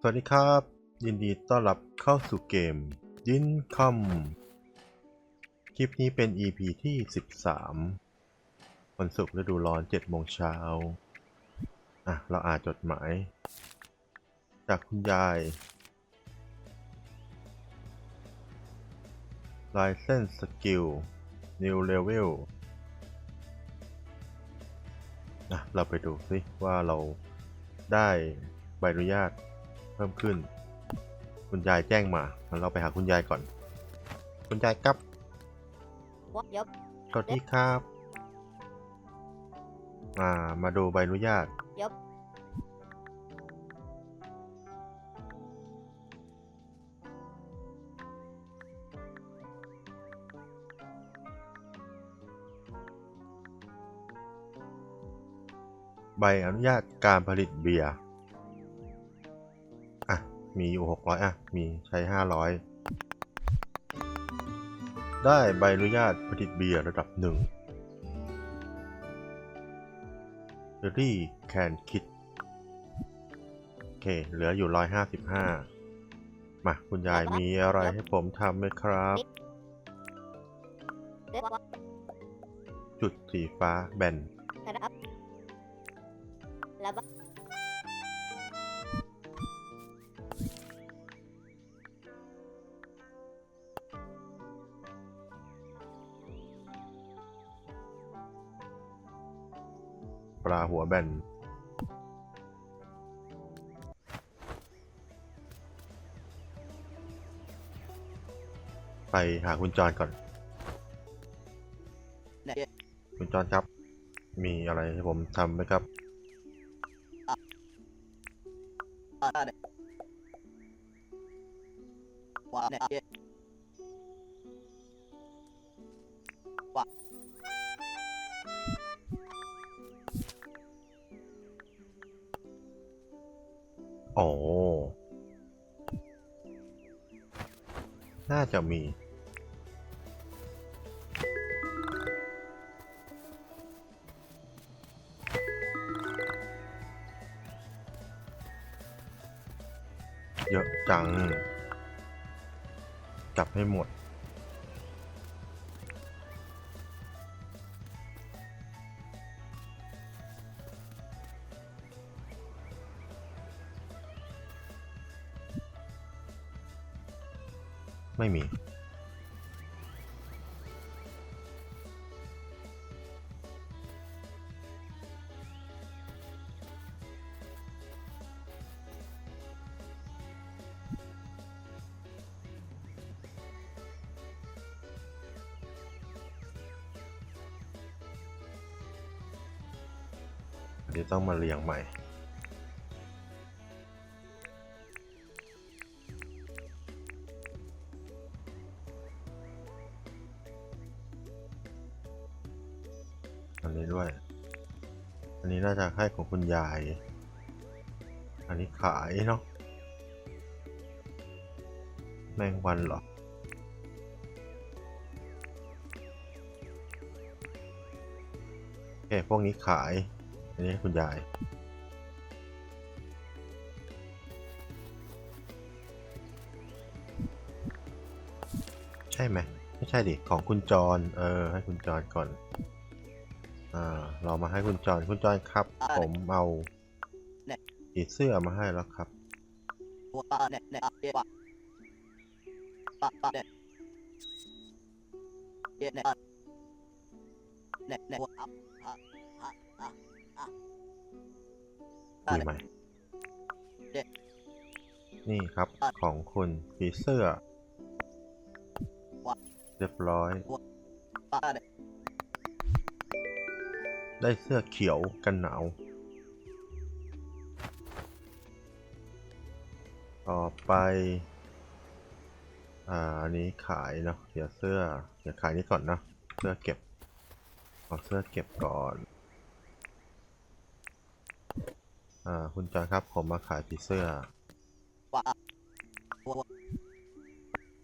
สวัสดีครับ ยินดีต้อนรับเข้าสู่เกมยินคอมคลิปนี้เป็น EP ที่ 13 วันศุกร์ฤดูร้อน7โมงเช้าอะ เราอ่านจดหมาย จากคุณยาย License Skill New Level นะเราไปดูซิว่าเราได้ใบอนุญาต เพิ่มขึ้น คุณยายแจ้งมางั้นเราไปหาคุณยายก่อน คุณยายครับ What? Yup. สวัสดีครับมามาดูใบอนุญาต Yup. ใบอนุญาตการผลิตเบียร์อะ มีอยู่ 600 อะ มีใช้ 500 ได้ใบอนุญาตผลิตเบียร์ระดับหนึ่งเ e รี่แคนคิด โอเค เหลืออยู่ 155 มา คุณยายมีอะไรให้ผมทำไหมครับ จุดสีฟ้าแบน ลาหัวแบนไปหาคุณจอนก่อน คุณจอนครับ มีอะไรให้ผมทำไหมครับอ่าเนี่ยว้ โอ้ น่าจะมี เยอะจัง จับให้หมด ไม่มี เดี๋ยวต้องมาเรียงใหม่ อันนี้ด้วย อันนี้น่าจะให้ของคุณยาย อันนี้ขายเนาะ แมงวันเหรอ โอเค พวกนี้ขาย อันนี้คุณยายใช่ไหมไม่ใช่ดิ ของคุณจร เออ ให้คุณจรก่อน เรามาให้คุณจรคุณจรครับ ผมเอาผีเสื้อมาให้แล้วครับว้าเนี่ยเนี่ยเย้ว้าว้าว้าเนี่ยเย้เนี่ยเนี่ยเนี่ยว้าอะอะอะอะอะมีไหมเด็กนี่ครับอะของคุณผีเสื้อว่ะเรียบร้อยว้าเนี่ย ได้เสื้อเขียวกันหนาว ต่อไป อ่าอันนี้ขายเนาะเดี๋ยวเสื้อเดี๋ยวขายนี้ก่อนเนาะเสื้อเก็บ เอาเสื้อเก็บก่อน อ่า คุณจอนครับ ผมมาขายผีเสื้อ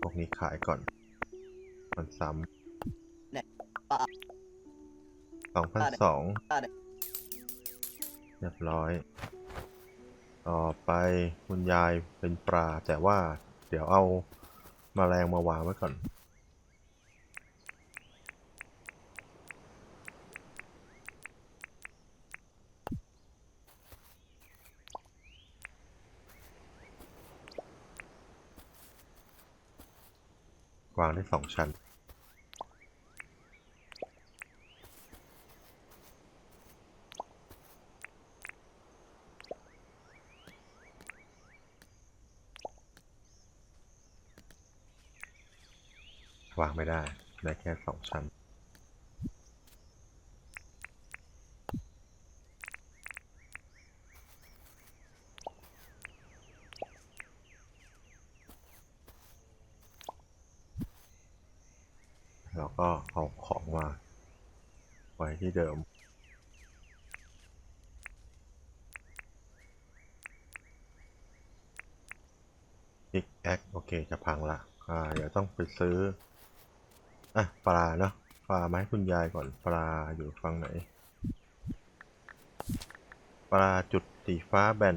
พวกนี้ขายก่อน มันซ้ำ สองพันสองว้าเนี่ยเรียบร้อย ต่อไปคุณยายเป็นปลาแต่ว่าเดี๋ยวเอามาแมลงมาวางไว้ก่อน วางได้สองชั้น วางไม่ได้ ได้แค่สองชั้น แล้วก็เอาของมาไว้ที่เดิมพิกแอคโอเค จะพังละอ่า เดี๋ยวต้องไปซื้อ อะปลาเนาะปลามาให้คุณยายก่อนปลาอยู่ฝั่งไหนปลาจุดสีฟ้าแบน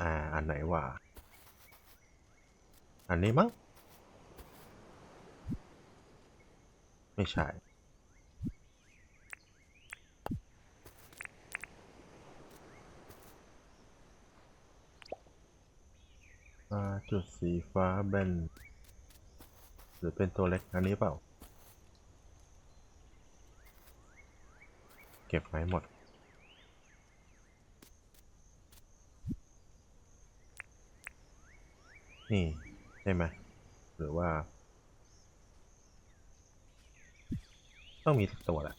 อ่าอันไหนวะอันนี้มั้งไม่ใช่ปลาจุดสีฟ้าแบน รือเป็นตัวเล็กอันนี้เปล่า เก็บไว้หมด นี่ ใช่ไหมหรือว่า ต้องมีสักตัวแหละ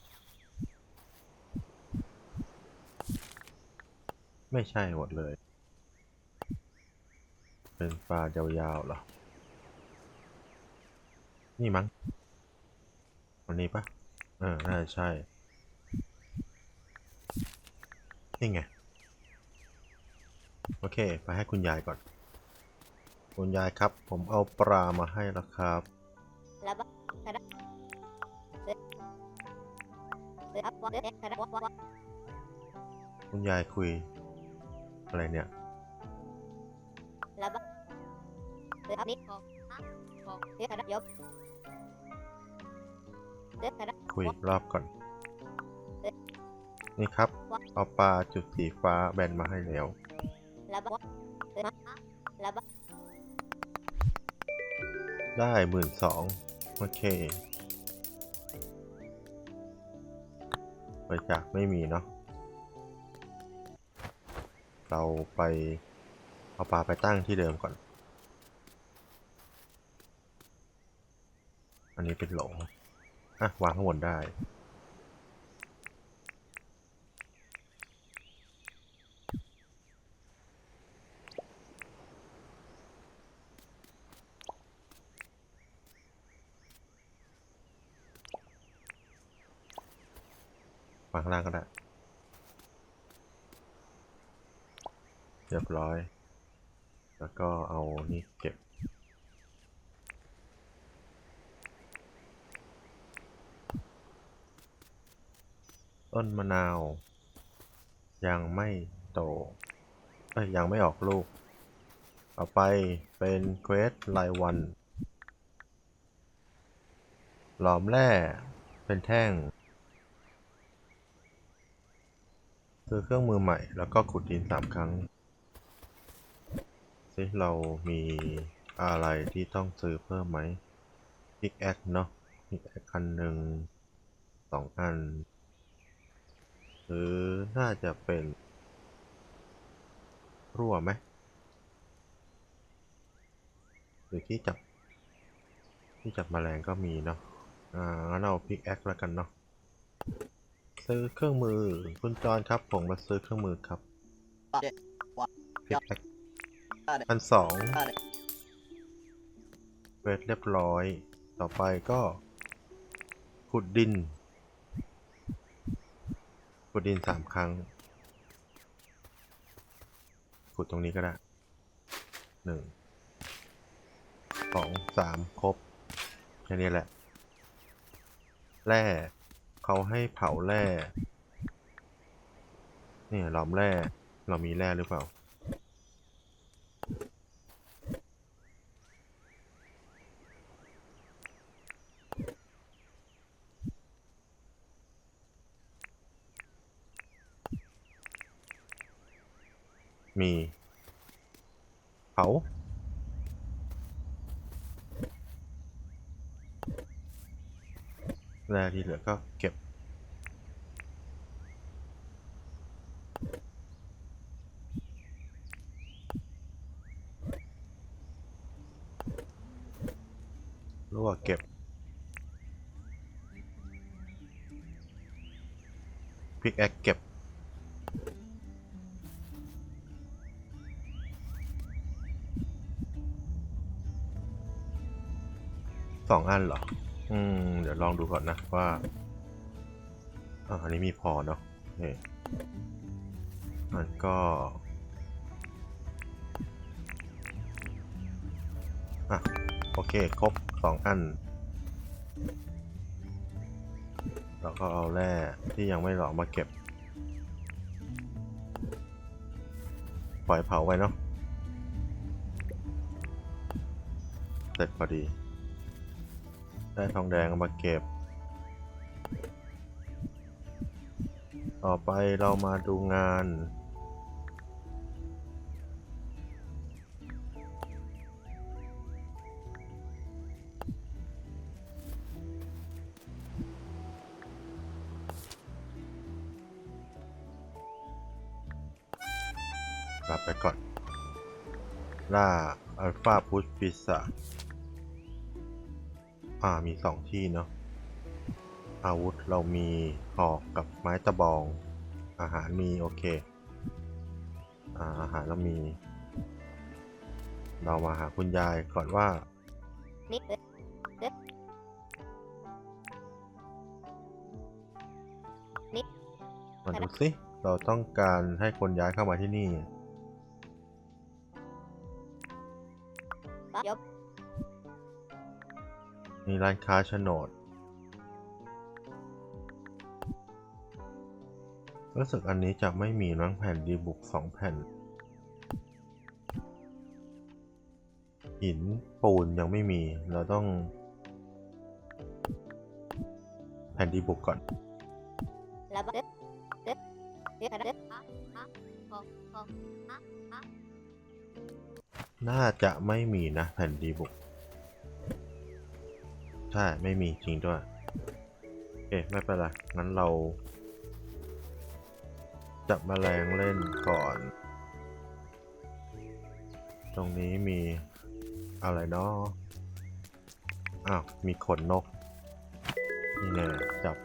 ไม่ใช่หมดเลย เป็นปลายาวๆหรอ นี่มั้งอันนี้ปะเออน่าจะใช่ นี่ไง โอเค ไปให้คุณยายก่อน คุณยายครับ ผมเอาปลามาให้แล้วครับระบะกระดะเอ๊ะเอ๊ะวคุณยายคุย อะไรเนี่ยระบะเอ๊ะนิดเอ๊ะกระดะยบเอ๊ะกระดะ คุยอีกรอบก่อน นี่ครับ เอาปลาจุดสีฟ้าแบนมาให้แล้วระบะเอ๊ะระบะได้หมื่นสองโอเคบริจาคไม่มีเนาะเราไปเอาปลาไปตั้งที่เดิมก่อน อันนี้เป็นโหล อะ วางข้างบนได้ วางข้างล่างก็ได้เรียบร้อย แล้วก็เอานี่เก็บ ต้ นมะนาว ยังไม่โตเอ้ยยังไม่ออกลูก ต่อไปเป็นเควสรายวัน หลอมแร่เป็นแท่ง ซื้อเครื่องมือใหม่แล้วก็ขุดดินสามครั้งซิเรามีอะไรที่ต้องซื้อเพิ่มไหมพิกแอคเนาะพิกแอคคันหนึ่งสองอัน หรือน่าจะเป็น รั่วไหมหรือที่จับ ที่จับแมลงก็มีเนาะอ่างั้นเอาพิกแอคแล้วกันเนาะซื้อเครื่องมือคุณจอนครับ ผมมาซื้อเครื่องมือครับพิกแอคอันสองเวทเรียบร้อย ต่อไปก็ขุดดิน ขุดดินสามครั้ง ขุดตรงนี้ก็ได้หนึ่งสองสามครบแค่นี้แหละ แร่เขาให้เผาแร่นี่หลอมแร่เรามีแร่หรือเปล่า มีเผาแร่ที่เหลือก็เก็บ รั่วเก็บ พิกแอคเก็บ สองอันเหรอ อืม เดี๋ยวลองดูก่อนนะว่าอ่าอันนี้มีพอเนาะนี่มันก็อะโอเค ครบสองอัน แล้วก็เอาแร่ที่ยังไม่หลอมมาเก็บ ปล่อยเผาไว้เนาะ เสร็จพอดี ได้ทองแดงเอามาเก็บ ต่อไปเรามาดูงาน กลับไปก่อน ล่าอัลฟาพุชปิศาจ อ่ามีสองที่เนาะอาวุธเรามีหอกกับไม้ตะบอง อาหารมีโอเคอ่าอาหารเรามี เรามาหาคุณยายก่อนว่ามาดูสิเราต้องการให้คนย้ายเข้ามาที่นี่ มีร้านค้าโฉนด รู้สึกอันนี้จะไม่มีมั้งแผ่นดีบุกสองแผ่น หินปูนยังไม่มี เราต้อง แผ่นดีบุกก่อนน่าจะไม่มีนะแผ่นดีบุก ช่ไม่มีจริงด้วยเอ๊ะไม่เป็นไรงั้นเรา จับแมลงเล่นก่อน ตรงนี้มีอะไรเนาะอ้าวมีขนนก นี่แน่จับ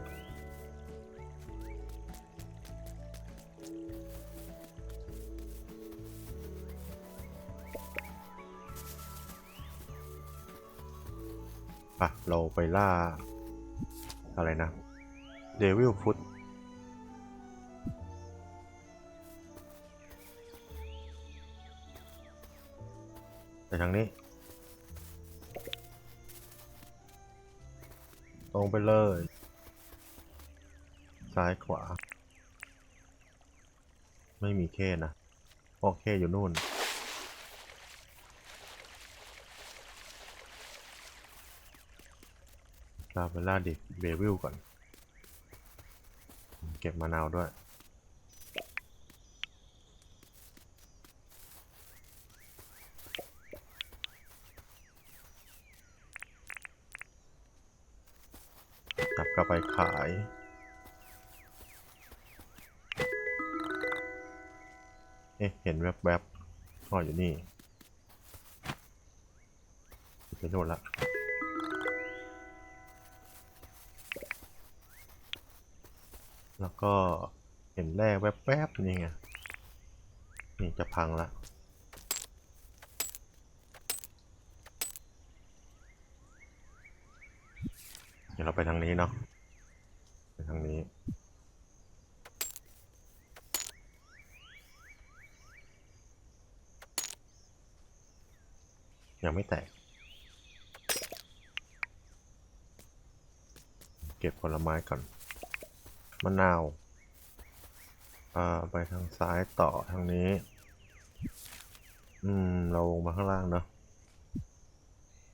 ่ะเราไปล่า อะไรนะเดวิลฟุตไปทางนี้ ตรงไปเลย ซ้ายขวา ไม่มีเคนะโอเคอยู่นู่น เราไปล่าดิเบวิลก่อน เก็บมะนาวด้วยจับกลับไปขายเอ๊ะเห็นแวบๆอ๋ออยู่นี่ ไปโน่นละ แล้วก็เห็นแร่แวบๆนี่ไง นี่จะพังละเดี๋ยวเราไปทางนี้เนาะไปทางนี้ ยังไม่แตก เก็บผลไม้ก่อน มะนาวอ่าไปทางซ้ายต่อทางนี้ อืม เราลงมาข้างล่างเนอะ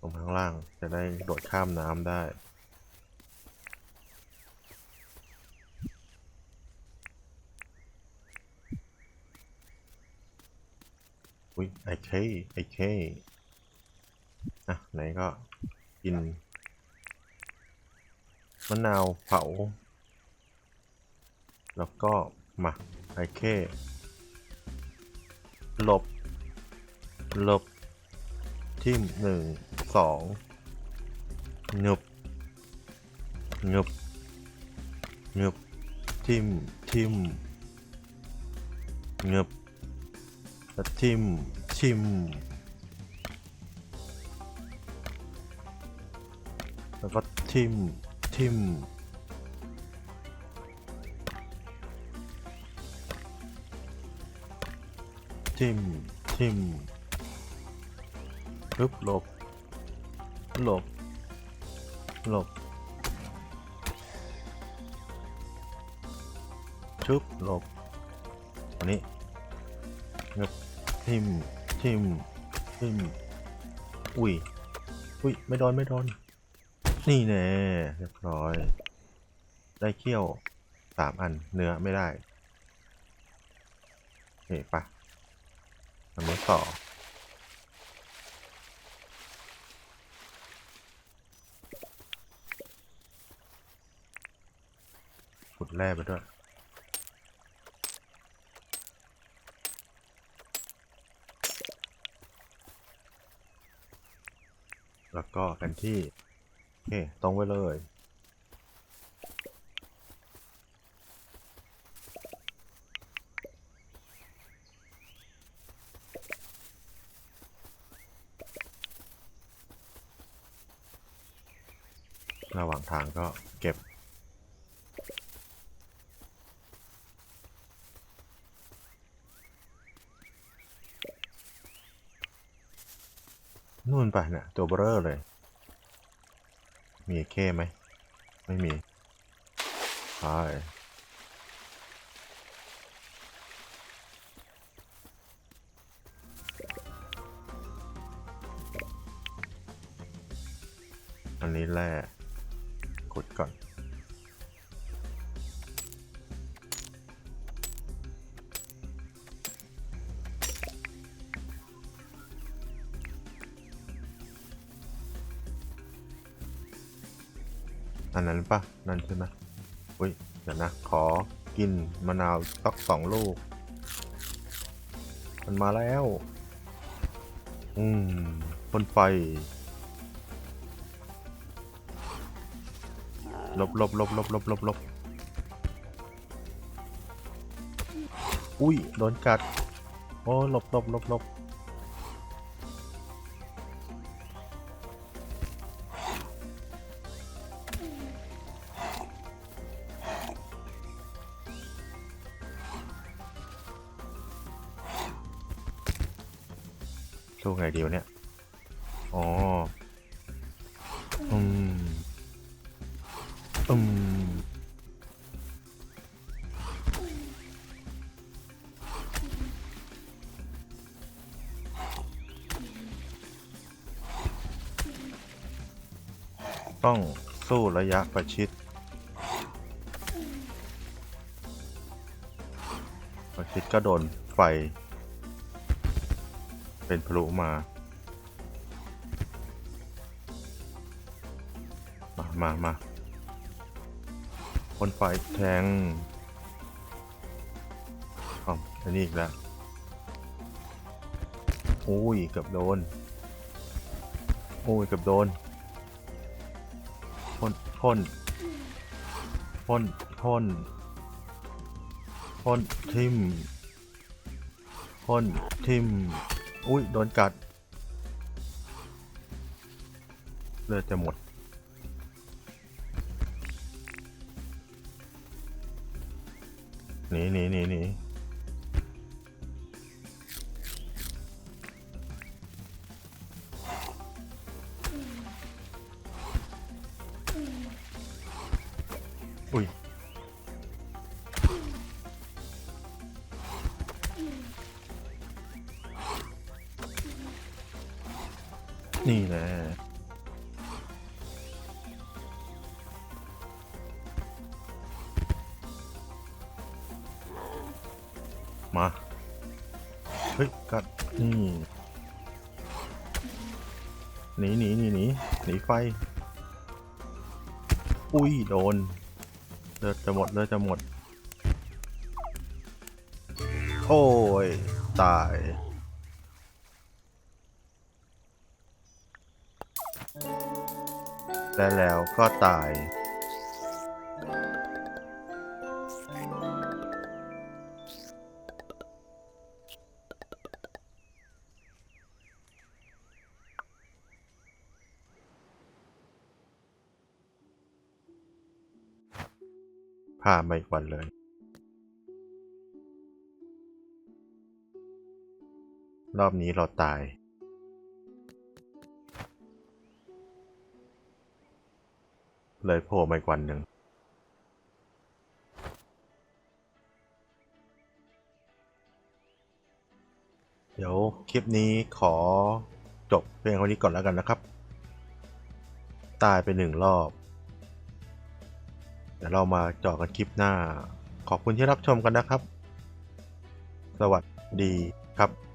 ลงมาข้างล่างจะได้โดดข้ามน้ำได้อุ้ยไอเคไอเคอะ ไหนก็กินมะนาวเผา แล้วก็มาไอเคหลบหลบ ทิมหนึ่งสองงึบงึบงึบทิมทิมงึบแล้วทิมทิม แล้วก็ทิมทิม ทิมทิมปึ๊บหลบ หลบ หลบชุบหลบอันนี้งึบทิมทิมทิมอุ้ยอุ้ยไม่โดนไม่โดนนี่แน่เรียบร้อย ได้เขี้ยวสามอันเนื้อไม่ได้เฮ้ปะทำนี้ ต่อ ขุดแร่ไปด้วยแล้วก็กันที่ โอเค ตรงไว้เลย ระหว่างทางก็เก็บ นู่นไปเนี่ยตัวเบลอเลย มีเคไหม ไม่มีใช่อันนี้แร่ขุด ก่อน อันนั้นปะนั่นใช่ไหมอุ้ยเดี๋ยวนะ ขอกินมะนาวสักสองลูก มันมาแล้ว อืมพ่นไฟ หลบหลบหลบหลบหลบหลบหลบอุ้ย โดนกัด โอ้หลบหลบหลบหลบสู้ไงดีวะเนี่ย ยะประชิด ประชิดก็โดนไฟ เป็นพลุมามามามาคนไฟแทงอ๋ออันนี้อีกแล้วโอ้ยเกือบโดน โอ้ยเกือบโดน พ่นพ่นพ่นพ่นทิมพ่นทิมอุ้ยโดนกัด เลือดจะหมด หนีหนีหนีหนี เฮ้ยกัดนี่หนีหนีหนีหนีหนีไฟ อุ้ยโดนเลือดจะหมดเลือดจะหมด โอ้ย ตายและแล้วก็ตาย ผ่ามาอีกวันเลย รอบนี้เราตาย เลยโผล่มาอีกวันหนึ่งเดี๋ยวคลิปนี้ขอจบเพียงเท่านี้ก่อนแล้วกันนะครับ ตายไปหนึ่งรอบ เดี๋ยวเรามาเจาะกันคลิปหน้า ขอบคุณที่รับชมกันนะครับ สวัสดีครับ